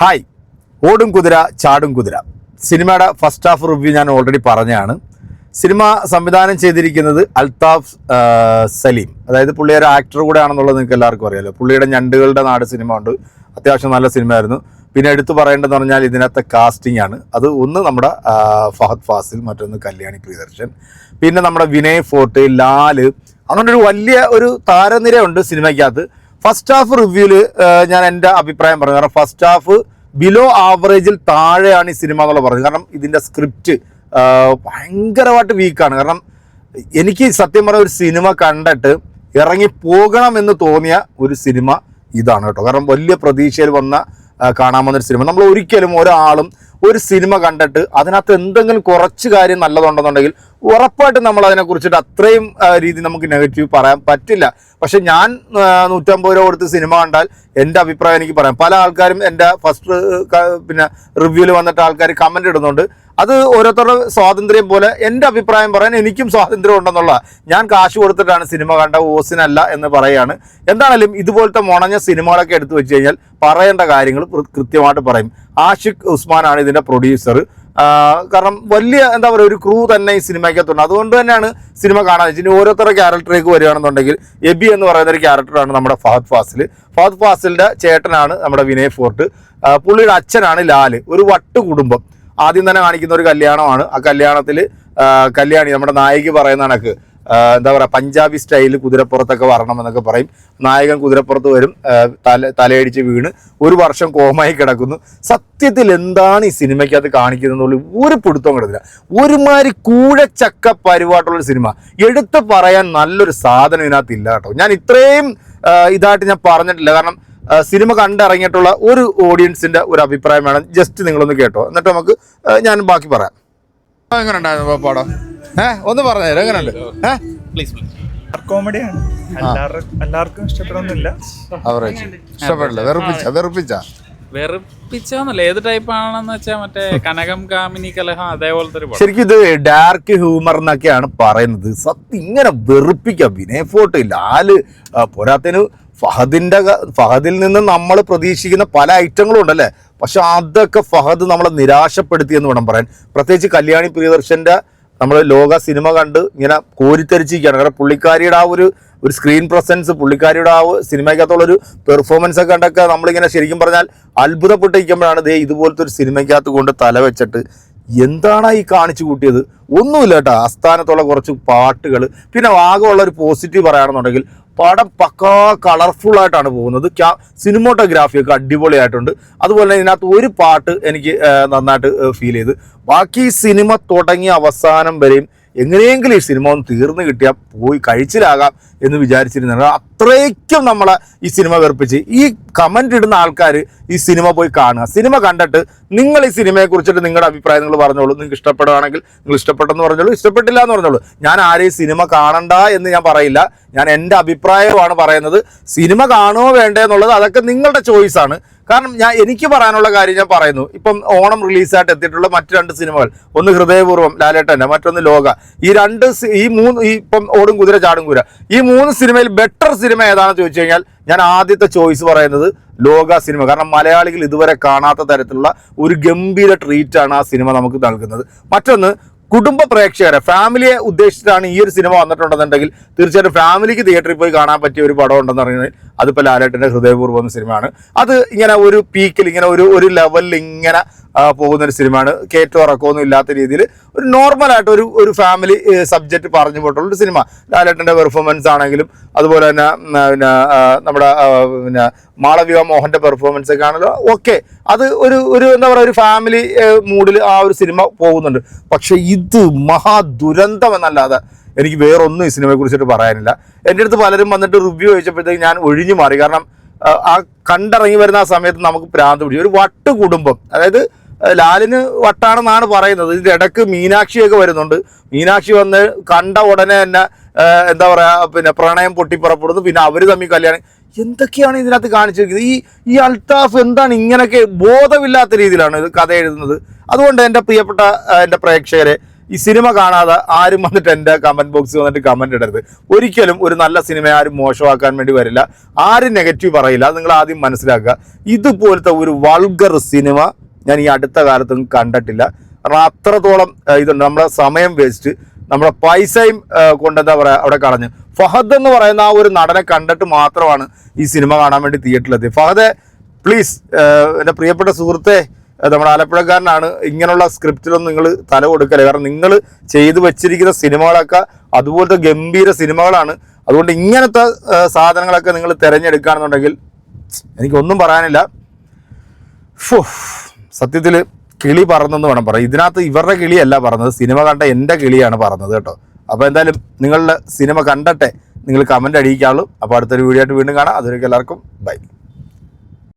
Hi. ഓടും കുതിര ചാടും കുതിര. സിനിമയുടെ ഫസ്റ്റ് ഹാഫ് റിവ്യൂ ഞാൻ ഓൾറെഡി പറഞ്ഞതാണ് സിനിമ സംവിധാനം ചെയ്തിരിക്കുന്നത് അൽതാഫ് സലീം. അതായത് പുള്ളി ഒരു ആക്ടർ കൂടെ ആണെന്നുള്ളത് നിങ്ങൾക്ക് എല്ലാവർക്കും അറിയാലോ. പുള്ളിയുടെ ഞണ്ടുകളുടെ നാട് സിനിമ ഉണ്ട്. അത്യാവശ്യം നല്ല സിനിമയായിരുന്നു. പിന്നെ എടുത്തു പറയേണ്ടതെന്ന് പറഞ്ഞാൽ ഇതിനകത്തെ കാസ്റ്റിംഗ് ആണ്. അത് ഒന്ന് നമ്മുടെ ഫഹദ് ഫാസിൽ മറ്റൊന്ന് കല്യാണി പ്രിയദർശൻ. പിന്നെ നമ്മുടെ വിനയ് ഫോർട്ട് ലാൽ. അങ്ങനെ ഒരു വലിയ ഒരു താരനിരയുണ്ട് സിനിമയ്ക്കകത്ത്. ഫസ്റ്റ് ഹാഫ് റിവ്യൂൽ ഞാൻ എന്റെ അഭിപ്രായം പറഞ്ഞു. കാരണം ഫസ്റ്റ് ഹാഫ് ബിലോ ആവറേജിൽ താഴെയാണ് ഈ സിനിമ എന്നുള്ള പറഞ്ഞത്. കാരണം ഇതിന്റെ സ്ക്രിപ്റ്റ് ഭയങ്കരമായിട്ട് വീക്കാണ് കാരണം എനിക്ക് സത്യം പറഞ്ഞ ഒരു സിനിമ കണ്ടിട്ട് ഇറങ്ങി പോകണം എന്ന് തോന്നിയ ഒരു സിനിമ ഇതാണ് കേട്ടോ. കാരണം വലിയ പ്രതീക്ഷയിൽ വന്ന വന്നൊരു സിനിമ. നമ്മൾ ഒരിക്കലും ഒരാളും ഒരു സിനിമ കണ്ടിട്ട് അതിനകത്ത് എന്തെങ്കിലും കുറച്ച് കാര്യം നല്ലതുണ്ടെന്നുണ്ടെങ്കിൽ ഉറപ്പായിട്ടും നമ്മൾ അതിനെക്കുറിച്ചിട്ട് അത്രയും രീതി നമുക്ക് നെഗറ്റീവ് പറയാൻ പറ്റില്ല. പക്ഷെ ഞാൻ നൂറ്റമ്പത് രൂപ കൊടുത്ത് സിനിമ കണ്ടാൽ എന്റെ അഭിപ്രായം എനിക്ക് പറയാം. പല ആൾക്കാരും എന്റെ ഫസ്റ്റ് പിന്നെ റിവ്യൂവിൽ വന്നിട്ട് ആൾക്കാർ കമന്റ് ഇടുന്നുണ്ട്. അത് ഓരോരുത്തരുടെ സ്വാതന്ത്ര്യം പോലെ എന്റെ അഭിപ്രായം പറയാൻ എനിക്കും സ്വാതന്ത്ര്യം ഉണ്ടെന്നുള്ള ഞാൻ കാശ് കൊടുത്തിട്ടാണ് സിനിമ കണ്ട ഓസിനല്ല എന്ന് പറയുകയാണ്. എന്താണെങ്കിലും ഇതുപോലത്തെ മുണഞ്ഞ സിനിമകളൊക്കെ എടുത്തു വെച്ച് കഴിഞ്ഞാൽ പറയേണ്ട കാര്യങ്ങൾ കൃത്യമായിട്ട് പറയും. ആഷിഖ് ഉസ്മാനാണ് ഇതിന്റെ പ്രൊഡ്യൂസർ കാരണം വലിയ എന്താ പറയുക ഒരു ക്രൂ തന്നെ ഈ സിനിമയ്ക്കകത്തുണ്ട്. അതുകൊണ്ട് തന്നെയാണ് സിനിമ കാണാൻ ഇനി ഓരോരുത്തരുടെ ക്യാരക്ടറേക്ക് വരികയാണെന്നുണ്ടെങ്കിൽ എബി എന്ന് പറയുന്ന ഒരു ക്യാരക്ടറാണ് നമ്മുടെ ഫഹദ് ഫാസിൽ. ഫഹദ് ഫാസിലിന്റെ ചേട്ടനാണ് നമ്മുടെ വിനയ് ഫോർട്ട്. പുള്ളിയുടെ അച്ഛനാണ് ലാൽ. ഒരു വട്ട് കുടുംബം ആദ്യം തന്നെ കാണിക്കുന്ന ഒരു കല്യാണമാണ്. ആ കല്യാണത്തിൽ കല്യാണി നമ്മുടെ നായിക പറയുന്ന കണക്ക് എന്താ പറയുക പഞ്ചാബി സ്റ്റൈലിൽ കുതിരപ്പുറത്തൊക്കെ വരണം എന്നൊക്കെ പറയും. നായകൻ കുതിരപ്പുറത്ത് വരും തല തലയടിച്ച് വീണ് ഒരു വർഷം കോമായി കിടക്കുന്നു. സത്യത്തിൽ എന്താണ് ഈ സിനിമയ്ക്കകത്ത് കാണിക്കുന്നതെന്നുള്ള ഒരു പിടുത്തം കിടന്നില്ല. ഒരുമാതിരി കൂഴച്ചക്ക പരിപാട്ടുള്ളൊരു സിനിമ. എടുത്തു പറയാൻ നല്ലൊരു സാധനം ഇതിനകത്ത് ഇല്ല കേട്ടോ. ഞാൻ ഇത്രയും ഇതായിട്ട് ഞാൻ പറഞ്ഞിട്ടില്ല. കാരണം സിനിമ കണ്ടിറങ്ങിയിട്ടുള്ള ഒരു ഓഡിയൻസിന്റെ ഒരു അഭിപ്രായം വേണം. ജസ്റ്റ് നിങ്ങളൊന്ന് കേട്ടോ. എന്നിട്ട് നമുക്ക് ഞാൻ ബാക്കി പറയാം. എങ്ങനെ ഉണ്ടായിരുന്നു പാടം? ഏഹ് ഒന്ന് പറഞ്ഞുതരാം എങ്ങനെയുണ്ട് ഏഹ് പ്ലീസ് പ്ലീസ് കോമഡിയാണ് എല്ലാവർക്കും ഇഷ്ടപ്പെടുന്നില്ല. അവറേജ് ഇഷ്ടപ്പെടില്ല. വെറുപ്പിച്ച വെറുപ്പിച്ച. വെറുപ്പിച്ചോന്നല്ല ഏത് ടൈപ്പ് ആണെന്ന് വെച്ചാൽ മറ്റേ കനകം കാമിനി കലഹം അതേപോലത്തെ ഒരു ശരിക്കും ഇത് ഡാർക്ക് ഹ്യൂമർ എന്നൊക്കെയാണ് പറയുന്നത്. സത്യം ഇങ്ങനെ വെറുപ്പിക്കാം. വിനയ് ഇല്ല. ലാൽ ആ, പോരാത്തതിന് ഫഹദിന്റെ ക- ഫഹദിൽ നിന്ന് നമ്മൾ പ്രതീക്ഷിക്കുന്ന പല ഐറ്റങ്ങളും ഉണ്ടല്ലേ? പക്ഷെ അതൊക്കെ ഫഹദ് നമ്മളെ നിരാശപ്പെടുത്തി എന്ന് വേണം പറയാൻ. പ്രത്യേകിച്ച് കല്യാണി പ്രിയദർശന്റെ നമ്മൾ ലോക സിനിമ കണ്ട് ഇങ്ങനെ കോരിത്തരിച്ചിരിക്കുകയാണ് കാരണം പുള്ളിക്കാരിയുടെ ആ ഒരു ഒരു സ്ക്രീൻ പ്രസൻസ് പുള്ളിക്കാരിയുടെ ആ സിനിമയ്ക്കകത്തുള്ളൊരു പെർഫോമൻസ് ഒക്കെ കണ്ടൊക്കെ നമ്മളിങ്ങനെ ശരിക്കും പറഞ്ഞാൽ അത്ഭുതപ്പെട്ടിരിക്കുമ്പോഴാണ് ദേ ഇതുപോലത്തെ ഒരു സിനിമയ്ക്കകത്ത് കൊണ്ട് തല വെച്ചിട്ട് എന്താണ് ഈ കാണിച്ചു കൂട്ടിയത്? ഒന്നുമില്ല കേട്ടോ. ആസ്ഥാനത്തുള്ള കുറച്ച് പാട്ടുകൾ പിന്നെ ആകെയുള്ള ഒരു പോസിറ്റീവ് പറയുകയാണെന്നുണ്ടെങ്കിൽ പടം പക്കാ കളർഫുൾ ആയിട്ടാണ് പോകുന്നത്. ക്യാ സിനിമോട്ടോഗ്രാഫി ഒക്കെ അടിപൊളിയായിട്ടുണ്ട്. അതുപോലെ തന്നെ ഇതിനകത്ത് ഒരു പാട്ട് എനിക്ക് നന്നായിട്ട് ഫീൽ ചെയ്ത്. ബാക്കി സിനിമ തുടങ്ങിയ അവസാനം വരെയും എങ്ങനെയെങ്കിലും ഈ സിനിമ ഒന്ന് തീർന്നു കിട്ടിയാൽ പോയി കഴിച്ചിലാകാം എന്ന് വിചാരിച്ചിരുന്നു അത്രയ്ക്കും നമ്മളെ ഈ സിനിമ വെറുപ്പിച്ച്. ഈ കമന്റ് ഇടുന്ന ആൾക്കാർ ഈ സിനിമ പോയി കാണുക. സിനിമ കണ്ടിട്ട് നിങ്ങൾ ഈ സിനിമയെ കുറിച്ചിട്ട് നിങ്ങളുടെ അഭിപ്രായം നിങ്ങൾ പറഞ്ഞോളൂ. നിങ്ങൾക്ക് ഇഷ്ടപ്പെടുകയാണെങ്കിൽ നിങ്ങൾ ഇഷ്ടപ്പെട്ടെന്ന് പറഞ്ഞോളൂ. ഇഷ്ടപ്പെട്ടില്ല എന്ന് പറഞ്ഞോളൂ. ഞാൻ ആരെയും സിനിമ കാണണ്ട എന്ന് ഞാൻ പറയില്ല. ഞാൻ എന്റെ അഭിപ്രായമാണ് പറയുന്നത്. സിനിമ കാണുമോ വേണ്ടേ എന്നുള്ളത് അതൊക്കെ നിങ്ങളുടെ ചോയ്സാണ് കാരണം ഞാൻ എനിക്ക് പറയാനുള്ള കാര്യം ഞാൻ പറയുന്നു. ഇപ്പം ഓണം റിലീസായിട്ട് എത്തിയിട്ടുള്ള മറ്റു രണ്ട് സിനിമകൾ. ഒന്ന് ഹൃദയപൂർവം ലാലേട്ടന്റെ മറ്റൊന്ന് ലോക. ഈ രണ്ട് ഈ മൂന്ന് ഈ ഇപ്പം ഓടും കുതിര ചാടും കുതിര. ഈ മൂന്ന് സിനിമയിൽ ബെറ്റർ സിനിമ ഏതാണെന്ന് ചോദിച്ചു കഴിഞ്ഞാൽ ഞാൻ ആദ്യത്തെ ചോയ്സ് പറയുന്നത് ലോക സിനിമ. കാരണം മലയാളികൾ ഇതുവരെ കാണാത്ത തരത്തിലുള്ള ഒരു ഗംഭീര ട്രീറ്റാണ് ആ സിനിമ നമുക്ക് നൽകുന്നത്. മറ്റൊന്ന് കുടുംബ പ്രേക്ഷകരെ ഫാമിലിയെ ഉദ്ദേശിച്ചിട്ടാണ് ഈ ഒരു സിനിമ വന്നിട്ടുണ്ടെന്നുണ്ടെങ്കിൽ തീർച്ചയായിട്ടും ഫാമിലിക്ക് തിയേറ്ററിൽ പോയി കാണാൻ പറ്റിയ ഒരു പടം ഉണ്ടെന്ന് പറയുന്നത് അതിപ്പോൾ ലാലേട്ടന്റെ ഹൃദയപൂർവം സിനിമയാണ് അത് ഇങ്ങനെ ഒരു പീക്കിൽ ഇങ്ങനെ ഒരു ഒരു ലെവലിൽ ഇങ്ങനെ പോകുന്ന ഒരു സിനിമയാണ്. കേറ്റോ ഇറക്കമൊന്നും ഇല്ലാത്ത രീതിയിൽ ഒരു നോർമലായിട്ട് ഒരു ഒരു ഫാമിലി സബ്ജക്റ്റ് പറഞ്ഞു പോയിട്ടുള്ള ഒരു സിനിമ. ലാലേട്ടന്റെ പെർഫോമൻസ് ആണെങ്കിലും അതുപോലെ തന്നെ പിന്നെ നമ്മുടെ പിന്നെ മാളവിക മോഹന്റെ പെർഫോമൻസ് ഒക്കെ ആണല്ലോ ഓക്കെ അത് ഒരു ഒരു എന്താ പറയുക ഒരു ഫാമിലി മൂഡിൽ ആ ഒരു സിനിമ പോകുന്നുണ്ട്. പക്ഷേ ഇത് മഹാദുരന്തം എന്നല്ലാതെ എനിക്ക് വേറൊന്നും ഈ സിനിമയെ കുറിച്ചിട്ട് പറയാനില്ല. എന്റെ അടുത്ത് പലരും വന്നിട്ട് റിവ്യൂ ചോദിച്ചപ്പോഴത്തേക്ക് ഞാൻ ഒഴിഞ്ഞു മാറി. കാരണം ആ, കണ്ടിറങ്ങി വരുന്ന ആ സമയത്ത് നമുക്ക് പ്രാന്ത് പിടിച്ചു ഒരു വട്ട് കുടുംബം അതായത് ലാലിന് വട്ടാണെന്നാണ് പറയുന്നത്. ഇതിന്റെ ഇടയ്ക്ക് മീനാക്ഷിയൊക്കെ വരുന്നുണ്ട്. മീനാക്ഷി വന്ന് കണ്ട ഉടനെ തന്നെ എന്താ പറയുക പിന്നെ പ്രണയം പൊട്ടിപ്പുറപ്പെടുന്നു. പിന്നെ അവർ തമ്മിൽ കല്യാണം. എന്തൊക്കെയാണ് ഇതിനകത്ത് കാണിച്ചിരിക്കുന്നത്? ഈ ഈ അൽത്താഫ് എന്താണ് ഇങ്ങനെയൊക്കെ ബോധമില്ലാത്ത രീതിയിലാണ് ഇത് കഥ എഴുതുന്നത്? അതുകൊണ്ട് എന്റെ പ്രിയപ്പെട്ട എന്റെ പ്രേക്ഷകരെ ഈ സിനിമ കാണാതെ ആരും വന്നിട്ട് എന്റെ കമന്റ് ബോക്സിൽ വന്നിട്ട് കമന്റ് ഇടരുത്. ഒരിക്കലും ഒരു നല്ല സിനിമ ആരും മോശമാക്കാൻ വേണ്ടി വരില്ല. ആരും നെഗറ്റീവ് പറയില്ല. നിങ്ങൾ ആദ്യം മനസ്സിലാക്കുക. ഇതുപോലത്തെ ഒരു വൾഗർ സിനിമ ഞാൻ ഈ അടുത്ത കാലത്തൊന്നും കണ്ടിട്ടില്ല. കാരണം അത്രത്തോളം ഇതുണ്ട്. നമ്മുടെ സമയം വേസ്റ്റ് നമ്മുടെ പൈസയും കൊണ്ടെന്താ പറയുക അവിടെ കളഞ്ഞ്. ഫഹദ് എന്ന് പറയുന്ന ആ ഒരു നടനെ കണ്ടിട്ട് മാത്രമാണ് ഈ സിനിമ കാണാൻ വേണ്ടി തിയേറ്ററിലെത്തിയത് ഫഹദെ പ്ലീസ് എന്റെ പ്രിയപ്പെട്ട സുഹൃത്തെ നമ്മുടെ ആലപ്പുഴക്കാരനാണ്. ഇങ്ങനെയുള്ള സ്ക്രിപ്റ്റിലൊന്നും നിങ്ങൾ തല കൊടുക്കല്ലേ? കാരണം നിങ്ങൾ ചെയ്തു വെച്ചിരിക്കുന്ന സിനിമകളൊക്കെ അതുപോലത്തെ ഗംഭീര സിനിമകളാണ്. അതുകൊണ്ട് ഇങ്ങനത്തെ സാധനങ്ങളൊക്കെ നിങ്ങൾ തിരഞ്ഞെടുക്കുകയാണെന്നുണ്ടെങ്കിൽ എനിക്കൊന്നും പറയാനില്ല. ഫു, സത്യത്തിൽ കിളി പറന്നെന്ന് വേണം പറയാം ഇതിനകത്ത് ഇവരുടെ കിളിയല്ല പറഞ്ഞത് സിനിമ കണ്ട എന്റെ കിളിയാണ് പറഞ്ഞത് കേട്ടോ. അപ്പോൾ എന്തായാലും നിങ്ങളുടെ സിനിമ കണ്ടട്ടെ. നിങ്ങൾ കമന്റ് അടിയിക്കാവുള്ളൂ അപ്പോൾ അടുത്തൊരു വീഡിയോ ആയിട്ട് വീണ്ടും കാണാം. അതുവരെ എല്ലാവർക്കും ബൈ.